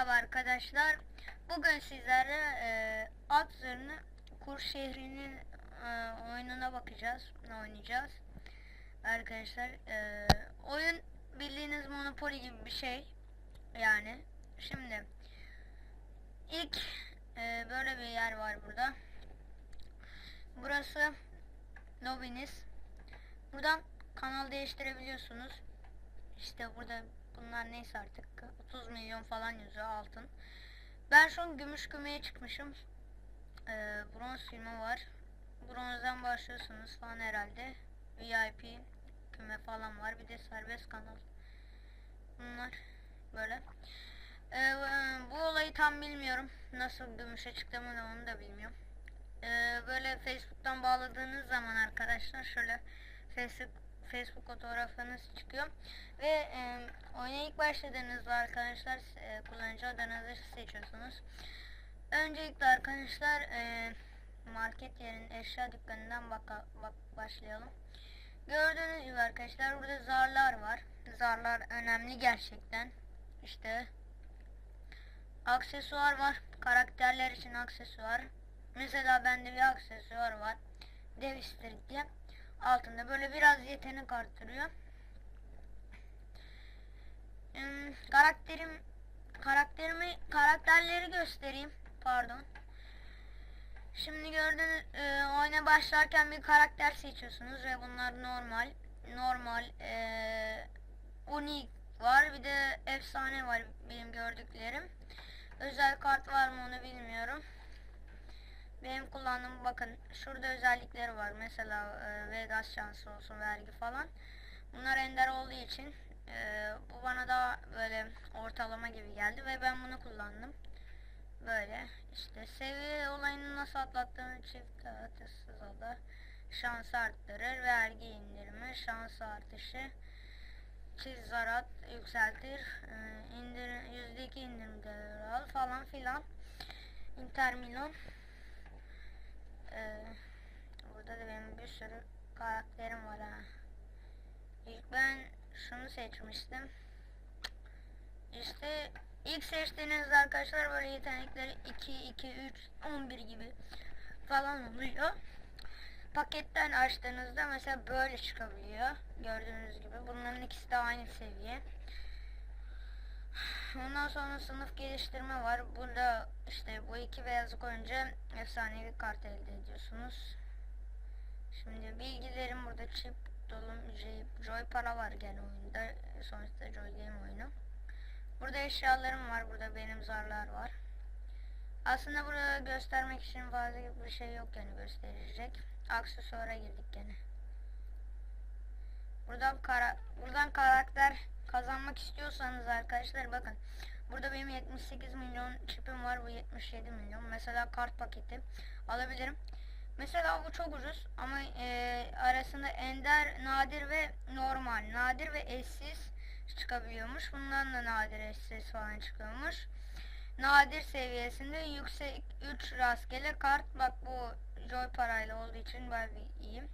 Merhaba arkadaşlar. Bugün sizlere e, At Zırhını Kur şehrinin e, oyununa bakacağız. Oynayacağız. Arkadaşlar e, oyun bildiğiniz Monopoly gibi bir şey. Yani şimdi ilk e, böyle bir yer var burada. Burası lobiniz. Buradan kanal değiştirebiliyorsunuz. İşte burada bunlar neyse artık 30 milyon falan yazıyor altın. Ben şu an gümüş kümeye çıkmışım. Ee, bronz filmi var. Bronzdan başlıyorsunuz falan herhalde. VIP küme falan var. Bir de serbest kanal. Bunlar böyle. Ee, bu olayı tam bilmiyorum. Nasıl gümüşe çıktığımı onu da bilmiyorum. Ee, böyle Facebook'tan bağladığınız zaman arkadaşlar şöyle Facebook Facebook fotoğrafınız çıkıyor ve e, oyuna ilk başladığınızda arkadaşlar e, kullanıcı adınızı seçiyorsunuz. Öncelikle arkadaşlar e, market yerin eşya dükkanından baka, bak başlayalım. Gördüğünüz gibi arkadaşlar burada zarlar var. Zarlar önemli gerçekten. İşte aksesuar var. Karakterler için aksesuar. Mesela bende bir aksesuar var. Dev istiridye altında böyle biraz yetenek arttırıyor. Hmm, karakterim karakterimi karakterleri göstereyim. Pardon. Şimdi gördüğünüz e, oyuna başlarken bir karakter seçiyorsunuz ve bunlar normal. Normal e, unik var bir de efsane var benim gördüklerim. Özel kart var mı onu bilmiyorum. Benim kullandığım bakın şurada özellikleri var. Mesela e, Vegas şansı olsun vergi falan. Bunlar ender olduğu için e, bu bana daha böyle ortalama gibi geldi ve ben bunu kullandım. Böyle işte seviye olayını nasıl atlattığını çift atırsız ada şans arttırır, vergi indirimi, şans artışı, çiz zarat yükseltir, e, indir, %2 indirimde al falan filan. Inter Milan ee, burada da benim bir sürü karakterim var ha. İlk ben şunu seçmiştim. İşte ilk seçtiğinizde arkadaşlar böyle yetenekleri 2, 2, 3, 11 gibi falan oluyor. Paketten açtığınızda mesela böyle çıkabiliyor. Gördüğünüz gibi. Bunların ikisi de aynı seviye. Ondan sonra sınıf geliştirme var. Burada işte bu iki beyazı koyunca efsanevi kart elde ediyorsunuz. Şimdi bilgilerim burada chip, dolum, joy, joy para var gene oyunda. Sonuçta joy game oyunu. Burada eşyalarım var. Burada benim zarlar var. Aslında burada göstermek için fazla bir şey yok yani gösterecek. Aksesuara girdik gene. Buradan kara buradan karakter kazanmak istiyorsanız arkadaşlar bakın. Burada benim 78 milyon çipim var. Bu 77 milyon. Mesela kart paketi alabilirim. Mesela bu çok ucuz ama e, arasında ender, nadir ve normal. Nadir ve eşsiz çıkabiliyormuş. Bundan da nadir eşsiz falan çıkıyormuş. Nadir seviyesinde yüksek 3 rastgele kart. Bak bu joy parayla olduğu için ben iyiyim.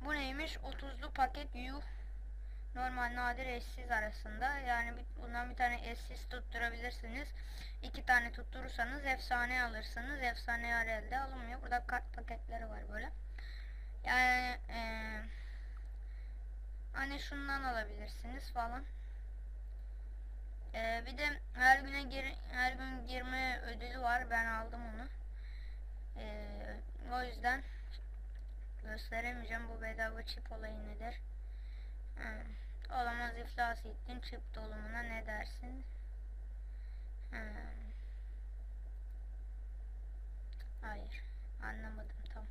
Bu neymiş? 30'lu paket yuh normal nadir eşsiz arasında. Yani bundan bir tane eşsiz tutturabilirsiniz. İki tane tutturursanız efsane alırsınız. Efsane elde alınmıyor. Burada kart paketleri var böyle. Yani e, hani şundan alabilirsiniz falan. E, bir de her güne gir, her gün girme ödülü var. Ben aldım onu. E, o yüzden gösteremeyeceğim bu bedava çip olayı nedir. Hmm. Olamaz iflas ettin çip dolumuna ne dersin? Hmm. Hayır. Anlamadım tam.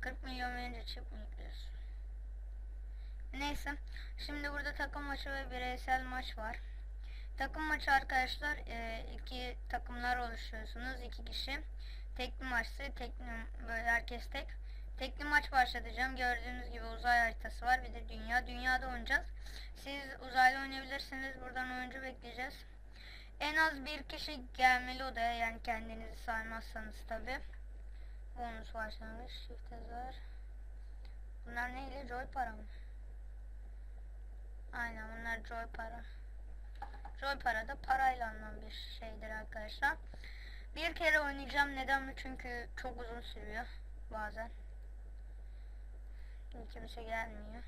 40 milyon verince çip mi yüklüyorsun? Neyse. Şimdi burada takım maçı ve bireysel maç var. Takım maçı arkadaşlar e, iki takımlar oluşuyorsunuz. iki kişi. Tekli maçsı. Tekli, böyle herkes tek. Tekli maç başlatacağım. Gördüğünüz gibi uzay haritası var. Bir de dünya. Dünyada oynayacağız. Siz uzaylı oynayabilirsiniz. Buradan oyuncu bekleyeceğiz. En az bir kişi gelmeli odaya. Yani kendinizi saymazsanız tabi. Bonus başlangıç. Shift yazar. Bunlar neyle? Joy para mı? Aynen bunlar joy para. Rol para da parayla alınan bir şeydir arkadaşlar. Bir kere oynayacağım. Neden mi? Çünkü çok uzun sürüyor bazen. Kimse gelmiyor.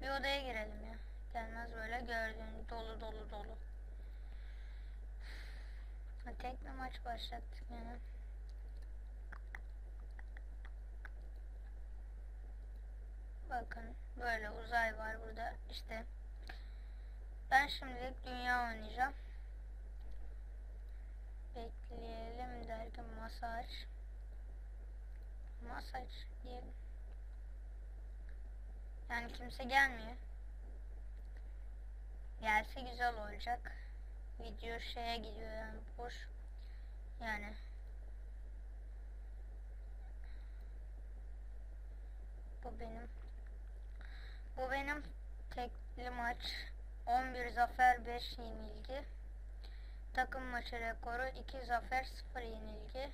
Bir odaya girelim ya. Gelmez böyle gördüğün dolu dolu dolu. Ha, tekne maç başlattık yani. Bakın böyle uzay var burada işte. Ben şimdilik dünya oynayacağım. Bekleyelim derken masaj. Masaj diyelim. Yani kimse gelmiyor. Gelse güzel olacak. Video şeye gidiyor yani boş. Yani. Bu benim. Bu benim tekli maç. 11 zafer 5 yenilgi. Takım maçı rekoru 2 zafer 0 yenilgi.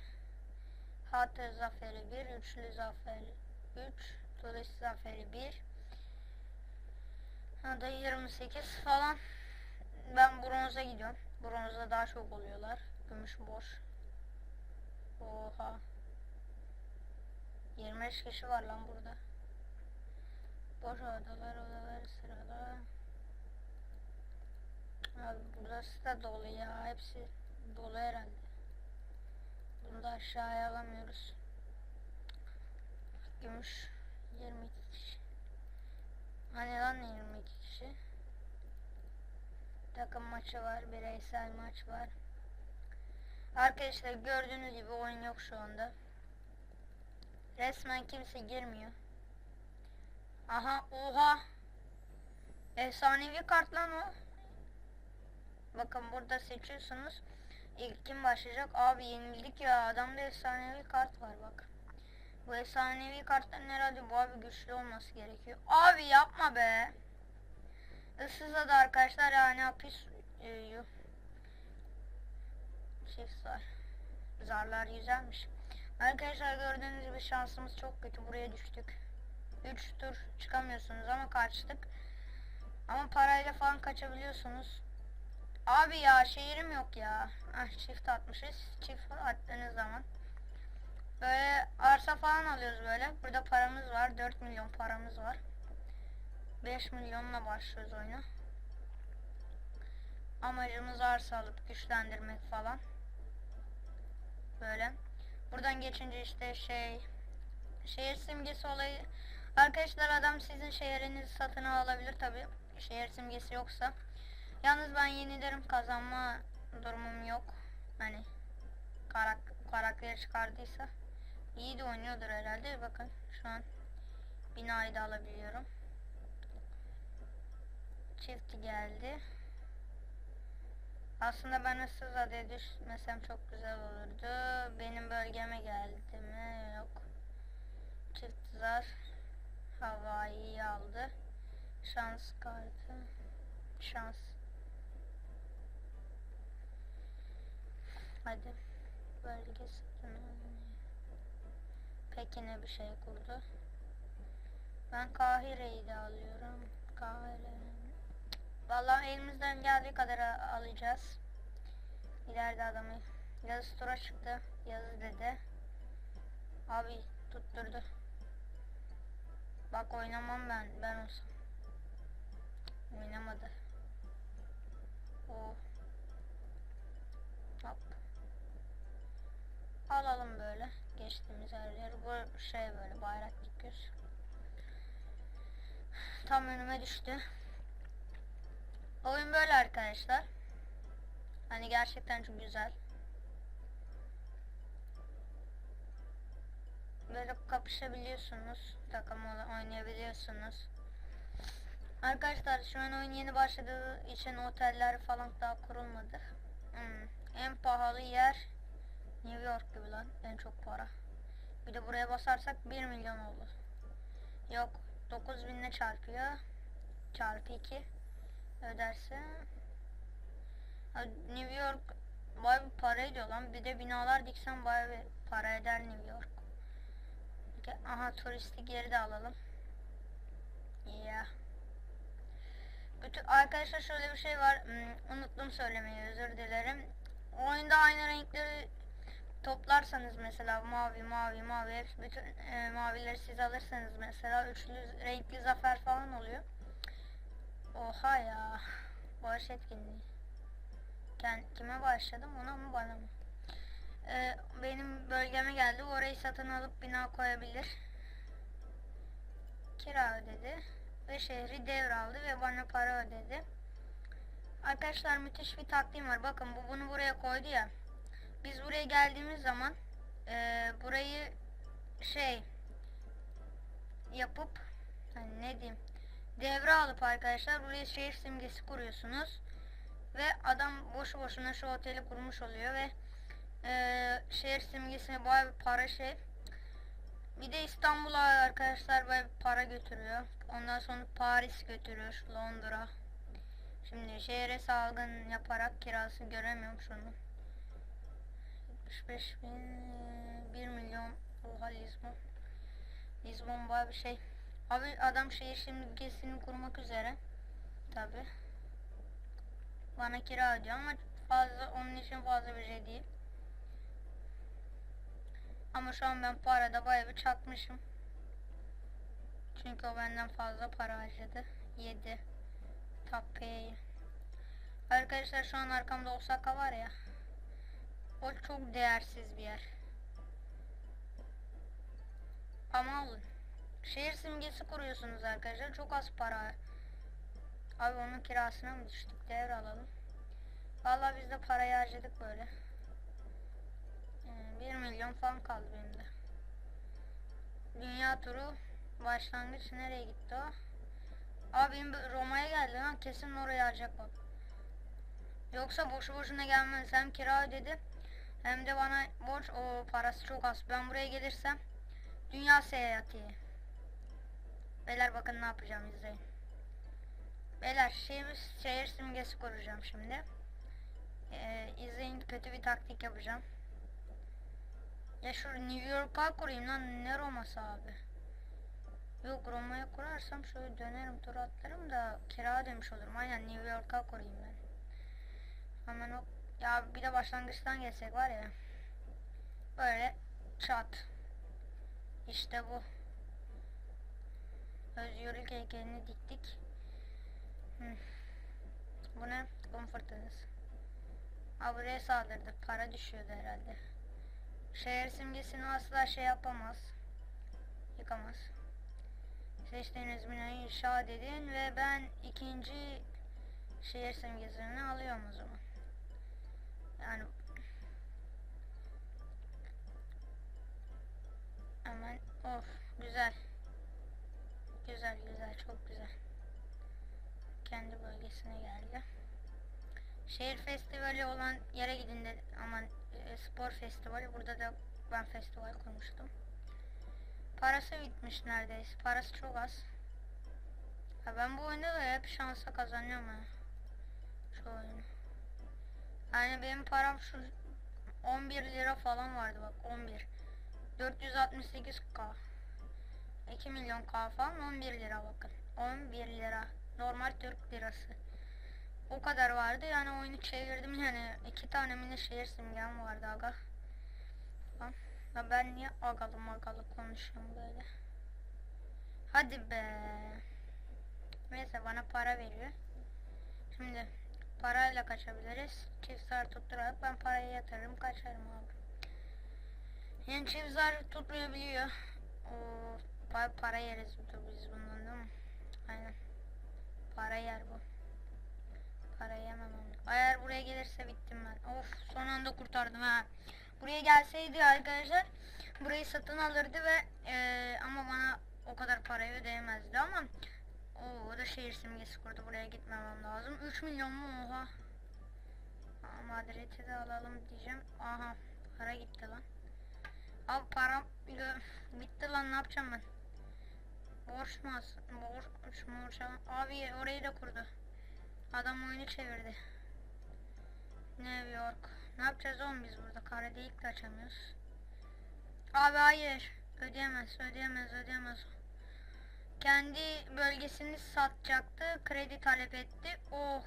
Hatır zaferi 1, üçlü zafer 3, turist zaferi 1. Ha da 28 falan. Ben bronza gidiyorum. Bronzda daha çok oluyorlar. Gümüş boş. Oha. 25 kişi var lan burada. Boş odalar odalar sırada. Abi burası da dolu ya. Hepsi dolu herhalde. Da aşağıya alamıyoruz. Gümüş 22 kişi. Hani lan 22 kişi? Takım maçı var, bireysel maç var. Arkadaşlar gördüğünüz gibi oyun yok şu anda. Resmen kimse girmiyor. Aha, oha. Efsanevi kart lan o. Bakın burada seçiyorsunuz. İlk kim başlayacak? Abi yenildik ya. Adamda efsanevi kart var bak. Bu efsanevi kartların herhalde bu abi güçlü olması gerekiyor. Abi yapma be. Issızda da arkadaşlar yani hapis e, çift zar. Zarlar güzelmiş. Arkadaşlar gördüğünüz gibi şansımız çok kötü. Buraya düştük. 3 tur çıkamıyorsunuz ama kaçtık. Ama parayla falan kaçabiliyorsunuz. Abi ya şehrim yok ya. Ah çift atmışız. Çift attığınız zaman. Böyle arsa falan alıyoruz böyle. Burada paramız var. 4 milyon paramız var. 5 milyonla başlıyoruz oyuna. Amacımız arsa alıp güçlendirmek falan. Böyle. Buradan geçince işte şey şehir simgesi olayı arkadaşlar adam sizin şehrinizi satın alabilir tabi şehir simgesi yoksa yalnız ben yenilerim kazanma durumum yok hani karak karakteri çıkardıysa iyi de oynuyordur herhalde bakın şu an binayı da alabiliyorum çift geldi aslında ben ıssız adaya düşmesem çok güzel olurdu. Benim bölgeme geldi mi? Yok. Çift zar. Havayı aldı. Şans kartı. Şans. Hadi. Bölge Pekin'e bir şey kurdu. Ben Kahire'yi de alıyorum. Kahire. Vallahi elimizden geldiği kadar alacağız. İleride adamı yazı tura çıktı. Yazı dedi. Abi tutturdu. Bak oynamam ben. Ben olsam. Oynamadı. O. Alalım böyle. Geçtiğimiz her yer. Bu şey böyle bayrak dikiyoruz. Tam önüme düştü. Oyun böyle arkadaşlar. Hani gerçekten çok güzel. Böyle kapışabiliyorsunuz. Takım oynayabiliyorsunuz. Arkadaşlar şu an oyun yeni başladığı için oteller falan daha kurulmadı. Hmm. En pahalı yer New York gibi lan. En çok para. Bir de buraya basarsak 1 milyon olur. Yok 9000 ile çarpıyor. Çarpı 2 öderse New York vay bir para ediyor lan. Bir de binalar diksen vay bir para eder New York. Aha turistik yeri de alalım. Yeah. bütün arkadaşlar şöyle bir şey var. Hmm, unuttum söylemeyi özür dilerim. Oyunda aynı renkleri toplarsanız mesela mavi mavi mavi hepsi bütün e, mavileri siz alırsanız mesela üçlü renkli zafer falan oluyor. Oha ya. Bağış etkinliği. Ben kime başladım ona mı bana mı? Ee, benim bölgeme geldi. Orayı satın alıp bina koyabilir. Kira ödedi. Ve şehri devraldı ve bana para ödedi. Arkadaşlar müthiş bir taktiğim var. Bakın bu bunu buraya koydu ya. Biz buraya geldiğimiz zaman e, burayı şey yapıp hani ne diyeyim devre alıp arkadaşlar buraya şehir simgesi kuruyorsunuz. Ve adam boşu boşuna şu oteli kurmuş oluyor ve e, şehir simgesine bayağı bir para şey. Bir de İstanbul'a arkadaşlar bayağı bir para götürüyor. Ondan sonra Paris götürüyor Londra. Şimdi şehre salgın yaparak kirası göremiyorum şunu 75 bin 1 milyon oha Lisbon Lisbon bayağı bir şey Abi adam şehir simgesini kurmak üzere. Tabi. Bana kira ödüyor ama fazla onun için fazla bir şey değil. Ama şu an ben parada bayağı bir çakmışım. Çünkü o benden fazla para harcadı. 7. Tapeyi. Arkadaşlar şu an arkamda Osaka var ya. O çok değersiz bir yer. Ama alın. Şehir simgesi kuruyorsunuz arkadaşlar. Çok az para. Abi onun kirasına mı düştük? Devre alalım. Vallahi biz de parayı harcadık böyle. Ee, 1 milyon falan kaldı benim de. Dünya turu başlangıç nereye gitti o? Abi Roma'ya geldi lan kesin oraya harcayacak bak. Yoksa boşu boşuna gelmez. Hem kira ödedi hem de bana borç o parası çok az. Ben buraya gelirsem dünya seyahati. Beyler bakın ne yapacağım izleyin. Beyler şehir, şehir simgesi kuracağım şimdi. Ee, izleyin kötü bir taktik yapacağım. Ya şu New York'a kurayım lan ne Roma'sı abi. Yok Roma'ya kurarsam şöyle dönerim tur atlarım da kira demiş olurum. Aynen New York'a kurayım ben. Hemen o ya bir de başlangıçtan geçsek var ya. Böyle çat. İşte bu. Özgürlük heykelini diktik. Hı. Bu ne? Comfortınız. Ha buraya saldırdı. Para düşüyordu herhalde. Şehir simgesini asla şey yapamaz. Yıkamaz. Seçtiğiniz binayı inşa edin ve ben ikinci şehir simgesini alıyorum o zaman. Yani hemen of güzel. Güzel güzel çok güzel. Kendi bölgesine geldi. Şehir festivali olan yere gidin de aman e, spor festivali burada da ben festival kurmuştum. Parası bitmiş neredeyse. Parası çok az. Ha ben bu oyunda da hep şansa kazanıyorum ha. Şu oyunu. Yani benim param şu 11 lira falan vardı bak 11. 468k. 2 milyon K falan 11 lira bakın. 11 lira. Normal Türk lirası. O kadar vardı yani oyunu çevirdim yani iki tane mini şehir simgem vardı aga. Ya ben niye agalı magalı konuşuyorum böyle. Hadi be. Neyse bana para veriyor. Şimdi parayla kaçabiliriz. Çift zar ben parayı yatırırım kaçarım abi. Yani çift zar tutmayabiliyor. O para, para yeriz biz bundan değil mi? Aynen. Para yer bu. Para yemem onu. Eğer buraya gelirse bittim ben. Of son anda kurtardım ha. Buraya gelseydi arkadaşlar burayı satın alırdı ve e, ama bana o kadar parayı ödeyemezdi ama o, o da şehir simgesi kurdu. Buraya gitmemem lazım. 3 milyon mu? Oha. Madrid'i de alalım diyeceğim. Aha para gitti lan. Abi param bitti lan ne yapacağım ben? Borç mu? Borç mu Abi orayı da kurdu. Adam oyunu çevirdi. New York. Ne yapacağız oğlum biz burada? Kare delik de açamıyoruz. Abi hayır. Ödeyemez, ödeyemez, ödeyemez. Kendi bölgesini satacaktı. Kredi talep etti. Oh.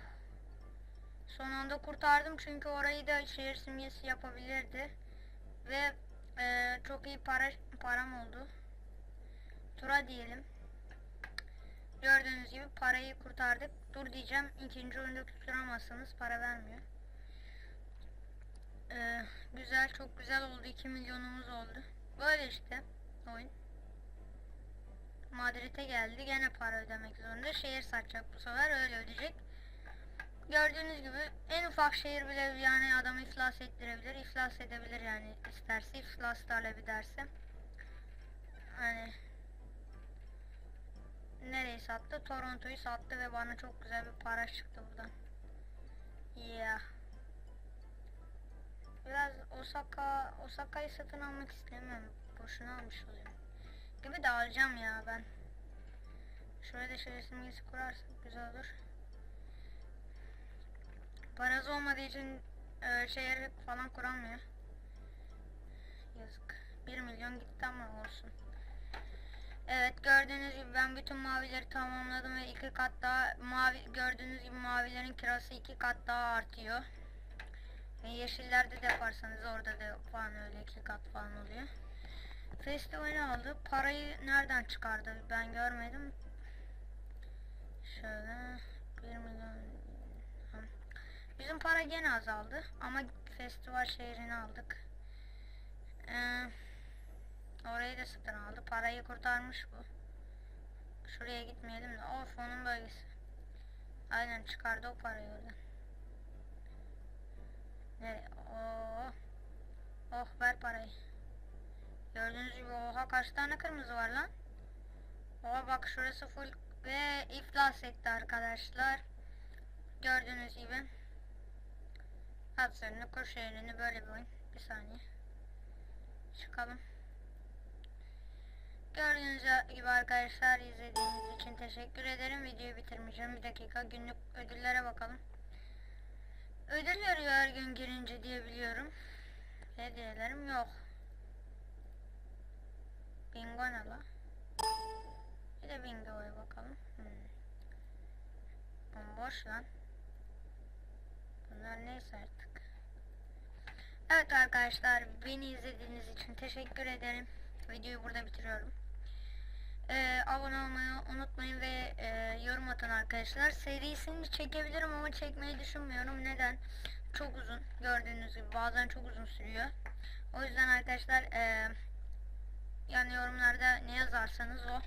Son anda kurtardım çünkü orayı da şehir simgesi yapabilirdi. Ve e, çok iyi para param oldu. Tura diyelim. Gördüğünüz gibi parayı kurtardık. Dur diyeceğim. ikinci oyunda tutturamazsanız para vermiyor. Ee, güzel, çok güzel oldu. 2 milyonumuz oldu. Böyle işte oyun. Madrid'e geldi. Gene para ödemek zorunda. Şehir satacak bu sefer. Öyle ödeyecek. Gördüğünüz gibi en ufak şehir bile yani adamı iflas ettirebilir. iflas edebilir yani isterse. iflas talep ederse. Hani nereyi sattı? Toronto'yu sattı ve bana çok güzel bir para çıktı buradan. Yeah. Biraz Osaka, Osaka'yı satın almak istemiyorum. Boşuna almış oluyorum. Gibi de alacağım ya ben. Şöyle de şöyle simgesi kurarsak güzel olur. Parası olmadığı için e, şehir falan kuramıyor. Yazık. 1 milyon gitti ama olsun. Evet gördüğünüz gibi ben bütün mavileri tamamladım ve iki kat daha mavi gördüğünüz gibi mavilerin kirası iki kat daha artıyor. Ve yeşillerde de yaparsanız orada da falan öyle iki kat falan oluyor. Festivali aldı. Parayı nereden çıkardı ben görmedim. Şöyle 1 milyon. Bizim para gene azaldı ama festival şehrini aldık. Ee, orayı da satın aldı. Parayı kurtarmış bu. Şuraya gitmeyelim de. Of onun bölgesi. Aynen çıkardı o parayı oradan. Nereye? Oh. Oh ver parayı. Gördüğünüz gibi oha kaç tane kırmızı var lan. Oha bak şurası full ve iflas etti arkadaşlar. Gördüğünüz gibi. Hatırını kur şehrini böyle bir oyun. Bir saniye. Çıkalım. Gördüğünüz gibi arkadaşlar izlediğiniz için teşekkür ederim. Videoyu bitirmeyeceğim. Bir dakika günlük ödüllere bakalım. Ödül veriyor her gün girince diye biliyorum. Hediyelerim yok. Bingo ne la? Bir de bingo'ya bakalım. Hmm. Bomboş lan. Bunlar neyse artık. Evet arkadaşlar beni izlediğiniz için teşekkür ederim. Videoyu burada bitiriyorum. Ee, abone olmayı unutmayın ve e, yorum atın arkadaşlar. Serisini çekebilirim ama çekmeyi düşünmüyorum. Neden? Çok uzun. Gördüğünüz gibi bazen çok uzun sürüyor. O yüzden arkadaşlar e, yani yorumlarda ne yazarsanız o.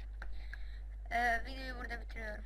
E, videoyu burada bitiriyorum.